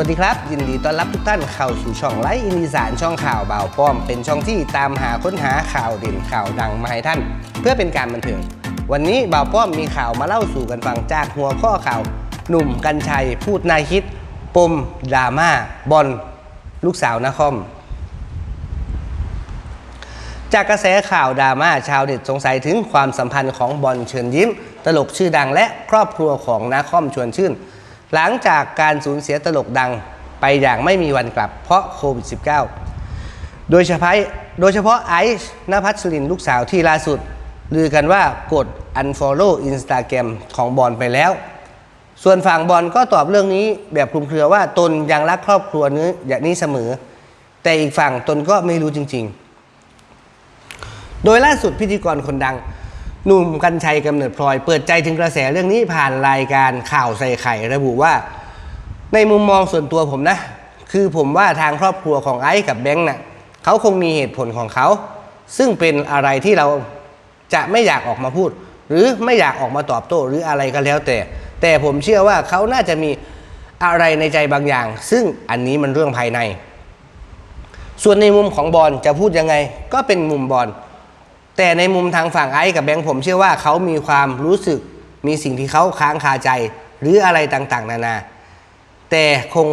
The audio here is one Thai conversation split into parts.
วัสดีครับ ยินดีต้อนรับทุกท่านเข้าสู่ช่องไลฟ์อินดีสานช่องข่าวบ่าวป้อม เป็นช่องที่ตามหาค้นหาข่าวเด่นข่าวดังมาให้ท่าน เพื่อเป็นการบันเทิงวันนี้บ่าวป้อมมีข่าวมาเล่าสู่กันฟังจากหัวข้อข่าว หนุ่มกัญชัยพูดนายคิด ปมดราม่าบอลลูกสาวนาคอม จากกระแสข่าวดราม่าชาวเน็ตสงสัยถึงความสัมพันธ์ของบอลเชิญยิ้ม ตลกชื่อดังและครอบครัวของนาคอมชวนชื่น หลังจากการสูญเสียตลกดังไปอย่างไม่มีวันกลับ เพราะโควิด -19 โดยเฉพาะโดยเฉพาะไอซ์นภัสสุรินลูกสาวที่ล่าสุดลือกันว่ากด unfollow Instagram ของบอลไปแล้ว ส่วนฝั่งบอลก็ตอบเรื่องนี้แบบคลุมเครือว่าตนยังรักครอบครัวนี้อย่างนี้เสมอ แต่อีกฝั่งตนก็ไม่รู้จริง ๆ โดยล่าสุดพิธีกรคนดัง หนุ่มกัญชัยกำเนิดพลอย เปิดใจถึงกระแสเรื่องนี้ผ่านรายการข่าวใส่ไข่ระบุว่า ในมุมมองส่วนตัวผมนะ คือผมว่าทางครอบครัวของไอซ์กับแบงค์น่ะเขาคงมีเหตุผลของเขา ซึ่งเป็นอะไรที่เราจะไม่อยากออกมาพูด หรือไม่อยากออกมาตอบโต้หรืออะไรก็แล้วแต่ แต่ผมเชื่อว่าเขาน่าจะมีอะไรในใจบางอย่าง ซึ่งอันนี้มันเรื่องภายใน ส่วนในมุมของบอลจะพูดยังไง ก็เป็นมุมบอล แต่ในมุมทางฝั่งไอซ์กับแบงค์ผมเชื่อว่าเขามีความรู้สึกมีสิ่งที่เขาค้างคาใจหรืออะไรต่างๆ นานา แต่คง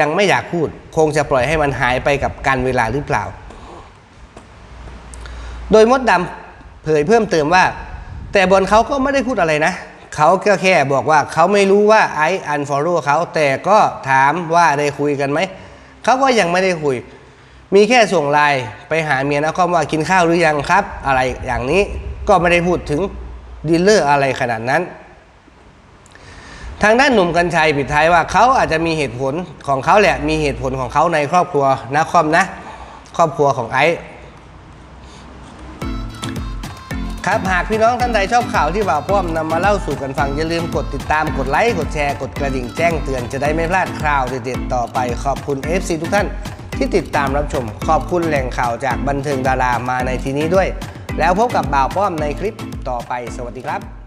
ยังไม่อยากพูด คงจะปล่อยให้มันหายไปกับการเวลาหรือเปล่า โดยมดดำเผยเพิ่มเติมว่า แต่บอลเขาก็ไม่ได้พูดอะไรนะเขาก็แค่บอกว่าเขาไม่รู้ว่าไอซ์อันฟอลโล่เขาแต่ก็ถามว่าได้คุยกันไหมเขาก็ยังไม่ได้คุย มีแค่ส่งไลน์ไปหาเมียนะคอมว่ากินข้าวหรือยังครับ อะไรอย่างนี้ก็ไม่ได้พูดถึงดีลเลอร์อะไรขนาดนั้น ทางด้านหนุ่มกัญชัยปิดท้ายว่าเขาอาจจะมีเหตุผลของเขาแหละมีเหตุผลของเขาในครอบครัวนะคอมนะ ครอบครัวของไอซ์ครับหากพี่น้องท่านใดชอบข่าวที่บ่าวป้อมนำมาเล่าสู่กันฟัง อย่าลืมกดติดตามกดไลค์ กดแชร์ กดกระดิ่งแจ้งเตือนจะได้ไม่พลาดข่าวเด็ดๆต่อไปขอบคุณ FC ทุกท่าน ที่ติดตามรับชม ขอบคุณแหล่งข่าวจากบันเทิงดารามาในทีนี้ด้วย แล้วพบกับบ่าวป้อมในคลิปต่อไปสวัสดีครับ